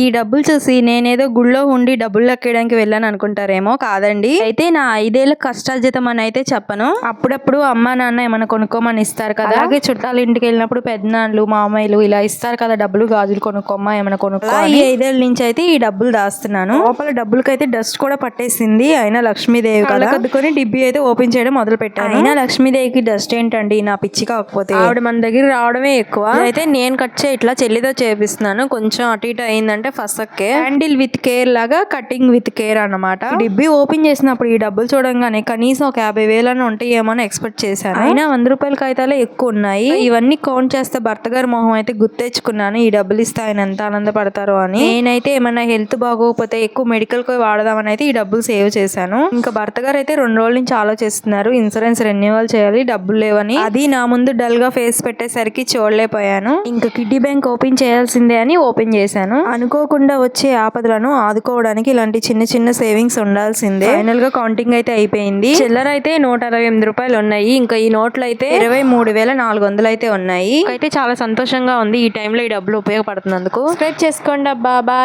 ఈ డబ్బులు చూసి నేనేదో గుళ్ళో ఉండి డబ్బులు లెక్కేయడానికి వెళ్ళాను అనుకుంటారేమో కాదండి. అయితే నా ఐదేళ్ళ కష్టార్జితం అని అయితే చెప్పను. అప్పుడప్పుడు అమ్మా నాన్న ఏమైనా కొనుక్కోమని ఇస్తారు కదా. అలాగే చుట్టాల ఇంటికి వెళ్ళినప్పుడు పెద్దనాన్నలు మామయ్యలు ఇలా ఇస్తారు కదా డబ్బులు గాజులు కొనుక్కోమ్మా ఏమైనా కొనుక్కో ఈ ఐదేళ్ళ నుంచి అయితే ఈ డబ్బులు దాస్తున్నాను. లోపల డబ్బులకైతే డస్ట్ కూడా పట్టేసింది. అయినా లక్ష్మీదేవి కదా. కద్దుకొని డిబ్బి అయితే ఓపెన్ చేయడం మొదలు పెట్టాను అయినా లక్ష్మీదేవికి డస్ట్ ఏంటండి? నా పిచ్చి కాకపోతే. ఆవిడ మన దగ్గర రావడమే ఎక్కువ. అయితే నేను కట్ చే ఇట్లా చెల్లితో చేపిస్తున్నాను. కొంచెం అటు ఇటు అయిందంటే ఫసక్కే హ్యాండిల్ విత్ కేర్ లాగా కటింగ్ విత్ కేర్ అన్నమాట. ఈ డిబ్బి ఓపెన్ చేసినప్పుడు ఈ డబ్బులు చూడంగానే కనీసం ఒక యాభై వేలని ఉంటాయేమో అని ఎక్స్పెక్ట్ చేశాను అయినా వంద రూపాయల కాగితాలే ఎక్కువ ఉన్నాయి. ఇవన్నీ కౌంట్ చేస్తే భర్త గారి మొహం అయితే గుర్తెచ్చుకున్నాను ఈ డబ్బులు ఇస్తే ఆయన ఎంత ఆనందపడతారో అని. నేనైతే ఏమైనా హెల్త్ బాగోకపోతే ఎక్కువ మెడికల్కి వాడదామని అయితే ఈ డబ్బులు సేవ్ చేశాను. ఇంకా భర్త గారు అయితే రెండు రోజుల నుంచి ఆలోచిస్తున్నారు. ఇన్సూరెన్స్ రెన్యువల్ చేయాలి డబ్బులు లేవని. అది నా ముందు డల్గా ఫేస్ పెట్టేసరికి చూడలేకపోయాను. ఇంకా కిడ్డీ బ్యాంక్ ఓపెన్ చేయాల్సిందే అని ఓపెన్ చేశాను. అనుకోకుండా వచ్చే ఆపదలను ఆదుకోవడానికి ఇలాంటి చిన్న చిన్న సేవింగ్స్ ఉండాల్సిందే. ఫైనల్గా కౌంటింగ్ అయితే అయిపోయింది. చిల్లర అయితే నూట అరవై ఎనిమిది రూపాయలు ఉన్నాయి. ఇంకా ఈ నోట్లు అయితే ఇరవై మూడు వేల నాలుగు వందలు అయితే ఉన్నాయి. అయితే చాలా సంతోషంగా ఉంది ఈ టైంలో ఈ డబ్బులు ఉపయోగపడుతున్నందుకు. సబ్స్క్రైబ్ చేసుకోండి అబ్బా బాయ్